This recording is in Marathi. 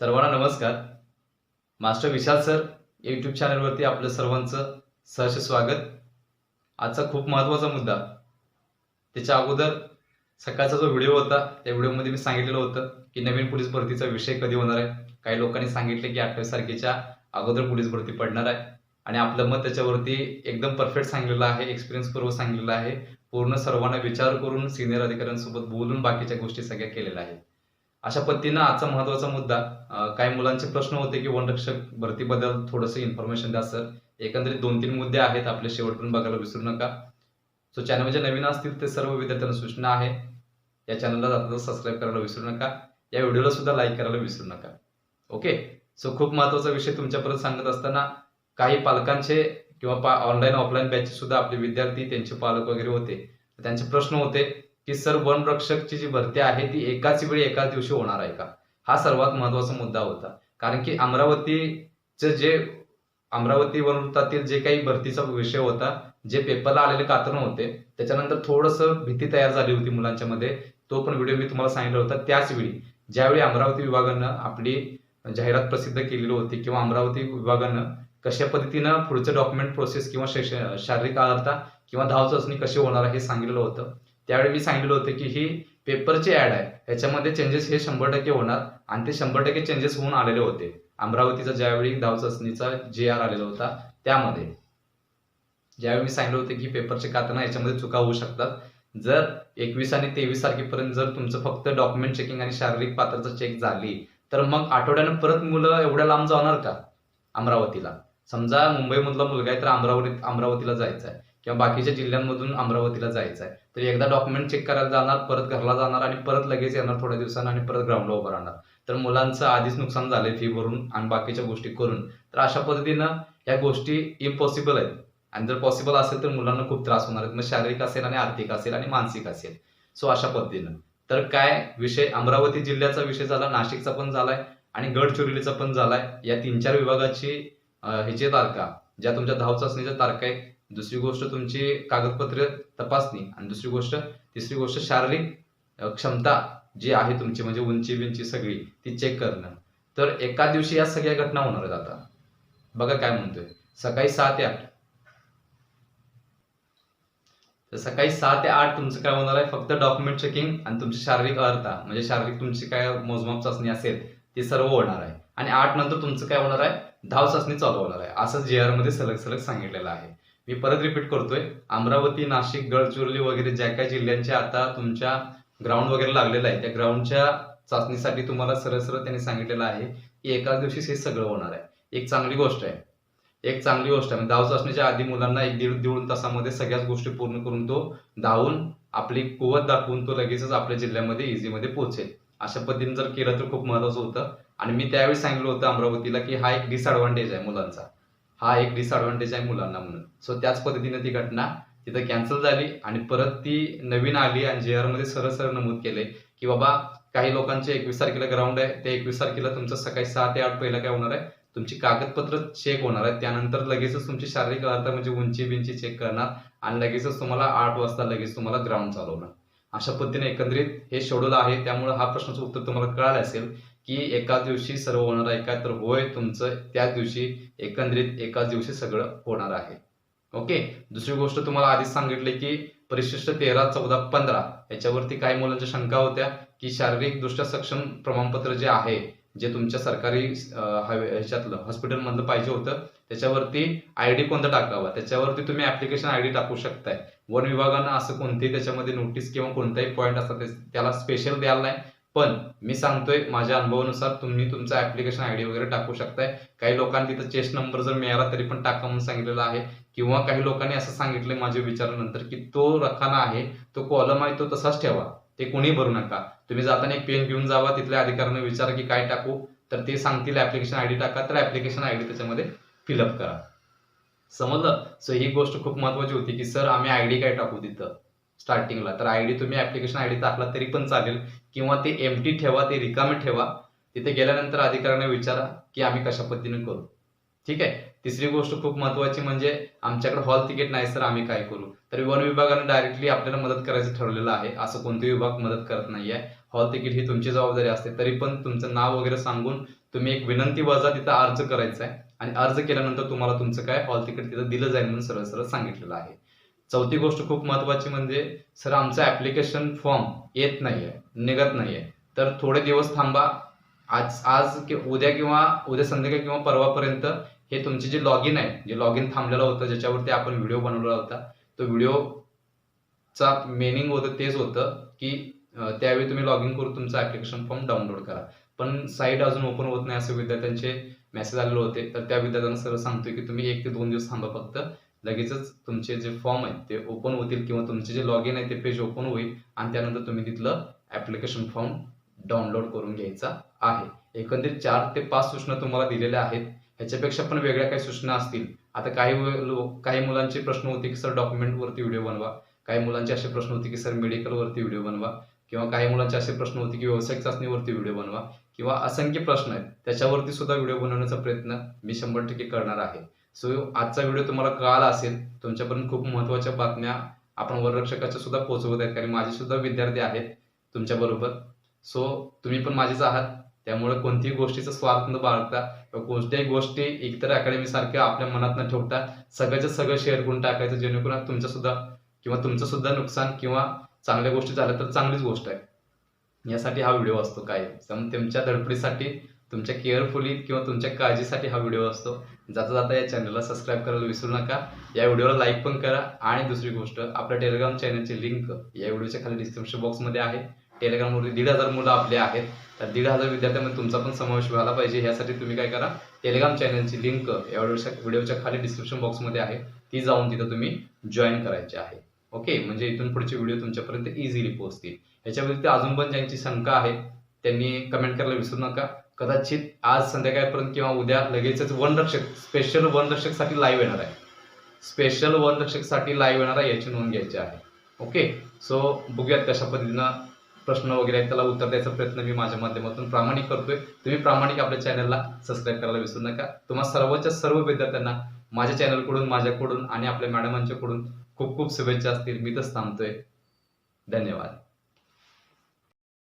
सर्वांना नमस्कार. मास्टर विशाल सर यूट्यूब चॅनलवरती आपलं सर्वांचं सहर्ष स्वागत. आजचा खूप महत्त्वाचा मुद्दा. त्याच्या अगोदर सकाळचा जो व्हिडिओ होता त्या व्हिडिओमध्ये मी सांगितलेलं होतं की नवीन पोलीस भरतीचा विषय कधी होणार आहे? काही लोकांनी सांगितले की अठ्ठावीस तारखेच्या अगोदर पोलीस भरती पडणार आहे. आणि आपलं मत त्याच्यावरती एकदम परफेक्ट सांगितलेलं आहे एक्सपिरियन्स पूर्व सांगितलेलं आहे. पूर्ण सर्वांना विचार करून सिनियर अधिकाऱ्यांसोबत बोलून बाकीच्या गोष्टी सगळ्या केलेल्या आहेत. अशा पद्धतीनं आजचा महत्त्वाचा मुद्दा काही मुलांचे प्रश्न होते की वनरक्षक भरतीबद्दल थोडंसं इन्फॉर्मेशन द्या सर एकंदरीत दोन तीन मुद्दे आहेत आपले शेवटपर्यंत बघायला विसरू नका. सो चॅनल जे नवीन असतील ते सर्व विद्यार्थ्यांना सूचना आहे. या चॅनलला जाता सबस्क्राईब करायला विसरू नका. या व्हिडिओला सुद्धा लाईक करायला विसरू नका. ओके सो खूप महत्त्वाचा विषय तुमच्यापर्यंत सांगत असताना काही पालकांचे किंवा ऑनलाईन ऑफलाईन बॅच सुद्धा आपले विद्यार्थी त्यांचे पालक वगैरे होते. त्यांचे प्रश्न होते. की सर वनरक्षकची जी भरती आहे ती एकाच वेळी एकाच दिवशी होणार आहे का? हा सर्वात महत्त्वाचा मुद्दा होता. कारण की अमरावतीचं जे अमरावती वनवृत्तातील जे काही भरतीचा विषय होता जे पेपरला आलेले कातरण होते त्याच्यानंतर थोडंसं भीती तयार झाली होती मुलांच्या मध्ये. तो पण व्हिडिओ मी तुम्हाला सांगितला होता. त्याच वेळी ज्यावेळी अमरावती विभागानं आपली जाहिरात प्रसिद्ध केलेली होती किंवा अमरावती विभागानं कशा पद्धतीनं पुढचं डॉक्युमेंट प्रोसेस किंवा शैक्ष- शारीरिक आधारता किंवा धाव चाचणी कशी होणार आहे हे सांगितलेलं होतं. त्यावेळी मी सांगितलं होतं की ही पेपरची ऍड आहे. याच्यामध्ये चेंजेस हे शंभर टक्के होणार आणि ते शंभर टक्के चेंजेस होऊन आलेले होते. अमरावतीचा ज्यावेळी धावचाचणीचा जे आर आलेला होता त्यामध्ये. ज्यावेळी मी सांगितलं होतं की पेपरचे कातना याच्यामध्ये चुका होऊ शकतात. जर एकवीस आणि तेवीस तारखेपर्यंत जर तुमचं फक्त डॉक्युमेंट चेकिंग आणि शारीरिक पात्रता चेक झाली तर मग आठवड्यानं परत मुलं एवढ्या लांब जाणार का? अमरावतीला. समजा मुंबईमधला मुलगा आहे तर अमरावती अमरावतीला जायचा आहे किंवा बाकीच्या जिल्ह्यांमधून अमरावतीला जायचं आहे. तर एकदा डॉक्युमेंट चेक करायला जाणार परत घरला जाणार आणि परत लगेच येणार थोड्या दिवसांना आणि परत ग्राउंडला उभं राहणार. तर मुलांचं आधीच नुकसान झालंय फी भरून आणि बाकीच्या गोष्टी करून. तर अशा पद्धतीनं या गोष्टी इम्पॉसिबल आहेत. आणि जर पॉसिबल असेल तर मुलांना खूप त्रास होणार आहेत. मग शारीरिक असेल आणि आर्थिक असेल आणि मानसिक असेल. सो अशा पद्धतीनं. तर काय विषय अमरावती जिल्ह्याचा विषय झाला नाशिकचा पण झालाय आणि गडचिरोलीचा पण झालाय. या तीन चार विभागाची ह्याची तारखा ज्या तुमच्या धाव चाचणीच्या तारखा आहेत दुसरी गोष्ट तुमची कागदपत्रे तपासणी आणि दुसरी गोष्ट तिसरी गोष्ट शारीरिक क्षमता जी आहे तुमची म्हणजे उंची बिंची सगळी ती चेक करणं. तर एका दिवशी या सगळ्या घटना होणार आहेत आता. बघा काय म्हणतोय. सकाळी सहा ते आठ. तर सकाळी सहा ते आठ तुमचं काय होणार आहे? फक्त डॉक्युमेंट चेकिंग आणि तुमची शारीरिक अर्हता म्हणजे शारीरिक तुमची काय मोजमाप चाचणी असेल ती सर्व होणार आहे. आणि आठ नंतर तुमचं काय होणार आहे? धाव चाचणी चालू होणार आहे. असं जे आरमध्ये सलग सलग सांगितलेलं आहे. मी परत रिपीट करतोय. अमरावती नाशिक गडचिरोली वगैरे ज्या काही जिल्ह्यांच्या आता तुमच्या ग्राउंड वगैरे लागलेलं आहे त्या ग्राउंडच्या चाचणीसाठी तुम्हाला सरळ सरळ त्यांनी सांगितलेलं आहे की एका दिवशीच हे सगळं होणार आहे. एक चांगली गोष्ट आहे. एक चांगली गोष्ट आहे. म्हणजे धाव चाचणीच्या आधी मुलांना एक दीड दीड तासामध्ये सगळ्याच गोष्टी पूर्ण करून तो धावून आपली कुवत दाखवून तो लगेचच आपल्या जिल्ह्यामध्ये इझीमध्ये पोहोचेल. अशा पद्धतीने जर केलं तर खूप महत्वाचं होतं. आणि मी त्यावेळी सांगितलं होतं अमरावतीला की हा एक डिसएडव्हान्टेज आहे मुलांचा. हा एक डिसएडव्हान्टेज आहे मुलांना म्हणून. सो त्याच पद्धतीने ती घटना तिथं कॅन्सल झाली आणि परत ती नवीन आली आणि जे आरमध्ये सरळ सरळ नमूद केले की बाबा काही लोकांचे एकवीस तारखेला ग्राउंड आहे त्या एकवीस तारखेला तुमचं सकाळी सहा ते आठ पहिला काय होणार आहे? तुमची कागदपत्र चेक होणार आहे त्यानंतर लगेचच तुमची शारीरिक अर्थ म्हणजे उंची बिंची चेक करणार आणि लगेचच तुम्हाला आठ वाजता लगेच तुम्हाला ग्राउंड चालवणार. अशा पद्धतीने एकंदरीत हे शेड्यूल आहे. त्यामुळे हा प्रश्नाचं उत्तर तुम्हाला कळालं असेल की एकाच दिवशी सर्व होणार आहे का? तर होय तुमचं त्याच दिवशी एकंदरीत एकाच दिवशी सगळं होणार आहे. ओके? दुसरी गोष्ट तुम्हाला आधीच सांगितले की परिशिष्ट तेरा चौदा पंधरा याच्यावरती काही मुलांच्या शंका होत्या की शारीरिक दृष्ट्या सक्षम प्रमाणपत्र जे आहे जे तुमच्या सरकारी ह्याच्यातलं हॉस्पिटलमधलं पाहिजे होतं त्याच्यावरती आय डी कोणता टाकावा? त्याच्यावरती तुम्ही ऍप्लिकेशन आय डी टाकू शकताय. वन विभागानं असं कोणतेही त्याच्यामध्ये नोटीस किंवा कोणताही पॉईंट असतात त्याला स्पेशल द्यायला नाही. पण मी सांगतोय माझ्या अनुभवानुसार तुम्ही तुमचा ऍप्लिकेशन आय डी वगैरे टाकू शकताय. काही लोकांनी तिथं चेस्ट नंबर जर मिळाला तरी पण टाका म्हणून सांगितलेला आहे. किंवा काही लोकांनी असं सांगितलंय माझ्या विचारानंतर की तो रखाना आहे तो कॉलम आहे तो तसाच ठेवा. ते कोणी भरू नका. तुम्ही जाताना एक पेन घेऊन जावा तिथल्या अधिकाऱ्यांना विचारा की काय टाकू. तर ते सांगतील ऍप्लिकेशन आयडी टाका. तर ऍप्लिकेशन आयडी त्याच्यामध्ये फिलअप करा. समजलं? सो ही गोष्ट खूप महत्वाची होती की सर आम्ही आयडी काय टाकू तिथं? स्टार्टिंगला तर आयडी तुम्ही ऍप्लिकेशन आयडी टाकला तरी पण चालेल. किंवा ते एमटी ठेवा ते रिकामे ठेवा. तिथे गेल्यानंतर अधिकाऱ्यांना विचारा की आम्ही कशा पद्धतीने करू. ठीक आहे? तिसरी गोष्ट खूप महत्वाची म्हणजे आमच्याकडे हॉल तिकीट नाही सर आम्ही काय करू? तर वन विभागाने डायरेक्टली आपल्याला मदत करायचं ठरवलेलं आहे. असं कोणतेही विभाग मदत करत नाहीये. हॉल तिकीट ही तुमची जबाबदारी असते. तरी पण तुमचं नाव वगैरे सांगून तुम्ही एक विनंती वजा तिथं अर्ज करायचा आहे. आणि अर्ज केल्यानंतर तुम्हाला तुमचं काय हॉल तिकीट तिथं दिलं जाईल म्हणून सरळ सरळ सांगितलेलं आहे. चौथी गोष्ट खूप महत्वाची म्हणजे सर आमचं ऍप्लिकेशन फॉर्म येत नाहीये निघत नाहीये. तर थोडे दिवस थांबा. आज आज कि उद्या किंवा उद्या संध्याकाळी किंवा परवापर्यंत हे तुमचे जे लॉग इन आहे जे लॉग इन थांबलेलं होतं ज्याच्यावरती आपण व्हिडिओ बनवला होता तो व्हिडिओचा मेनिंग होतं तेच होतं की त्यावेळी तुम्ही लॉग इन करून तुमचा ऍप्लिकेशन फॉर्म डाउनलोड करा. पण साईट अजून ओपन होत नाही असे विद्यार्थ्यांचे मेसेज आलेले होते. तर त्या विद्यार्थ्यांना सर सांगतोय की तुम्ही एक ते दोन दिवस थांबा फक्त. लगेचच तुमचे जे फॉर्म आहेत ते ओपन होतील किंवा तुमचे जे लॉग इन आहे ते पेज ओपन होईल आणि त्यानंतर तुम्ही तिथलं ऍप्लिकेशन फॉर्म डाउनलोड करून घ्यायचा आहे. एकंदरीत चार ते पाच सूचना तुम्हाला दिलेल्या आहेत. ह्याच्यापेक्षा पण वेगळ्या काही सूचना असतील. आता काही काही मुलांचे प्रश्न होते की सर डॉक्युमेंटवरती व्हिडिओ बनवा. काही मुलांचे असे प्रश्न होते की सर मेडिकलवरती व्हिडिओ बनवा. किंवा काही मुलांचे असे प्रश्न होते की व्यावसायिक चाचणीवरती व्हिडिओ बनवा. किंवा असंख्य प्रश्न आहेत. त्याच्यावरती सुद्धा व्हिडिओ बनवण्याचा प्रयत्न मी शंभर टक्के करणार आहे. सो आजचा व्हिडिओ तुम्हाला कळाला असेल तुमच्यापर्यंत खूप महत्त्वाच्या बातम्या आपण वररक्षकाच्या सुद्धा पोहोचवत आहेत कारण माझे सुद्धा विद्यार्थी आहेत तुमच्या बरोबर. सो तुम्ही पण माझेच आहात त्यामुळे कोणतीही गोष्टीचा स्वार्थ न बाळगता किंवा कोणत्याही गोष्टी एकतर अकॅडमी सारख्या आपल्या मनात न ठेवता सगळ्याचं सगळं शेअर करून टाकायचं जेणेकरून तुमचं सुद्धा किंवा तुमचं सुद्धा नुकसान किंवा चांगल्या गोष्टी झाल्या तर चांगलीच गोष्ट आहे. यासाठी हा व्हिडिओ असतो काय त्यामुळे तुमच्या धडपडीसाठी तुमच्या केअरफुली किंवा तुमच्या काळजीसाठी हा व्हिडिओ असतो. जाता जाता या चॅनलला सबस्क्राईब करायला विसरू नका. या व्हिडिओला लाईक पण करा आणि दुसरी गोष्ट आपल्या टेलिग्राम चॅनलची लिंक या व्हिडिओच्या खाली डिस्क्रिप्शन बॉक्समध्ये आहे. टेलिग्रामवरती दीड हजार मुलं आपले आहेत. तर दीड हजार विद्यार्थ्यांमध्ये तुमचा पण समावेश व्हायला पाहिजे. यासाठी तुम्ही काय करा टेलिग्राम चॅनलची लिंक या व्हिडिओच्या व्हिडिओच्या खाली डिस्क्रिप्शन बॉक्समध्ये आहे. ती जाऊन तिथं तुम्ही जॉईन करायची आहे. ओके? म्हणजे इथून पुढचे व्हिडिओ तुमच्यापर्यंत इझिली पोहोचतील. याच्यामध्ये व्यतिरिक्त अजून पण ज्यांची शंका आहे त्यांनी कमेंट करायला विसरू नका. कदाचित आज संध्याकाळपर्यंत किंवा उद्या लगेचच वनरक्षक स्पेशल वनरक्षकसाठी लाईव्ह येणार आहे. स्पेशल वनरक्षकसाठी लाईव्ह येणार आहे याची नोंद घ्यायची आहे. ओके सो बघूयात कशा पद्धतीनं प्रश्न वगैरे आहेत. त्याला उत्तर द्यायचा प्रयत्न मी माझ्या माध्यमातून प्रामाणिक करतोय. तुम्ही प्रामाणिक आपल्या चॅनलला सबस्क्राईब करायला विसरू नका. तुम्हा सर्वच्या सर्व विद्यार्थ्यांना माझ्या चॅनलकडून माझ्याकडून आणि आपल्या मॅडमांच्याकडून खूप खूप शुभेच्छा असतील. मी तर थांबतोय. धन्यवाद.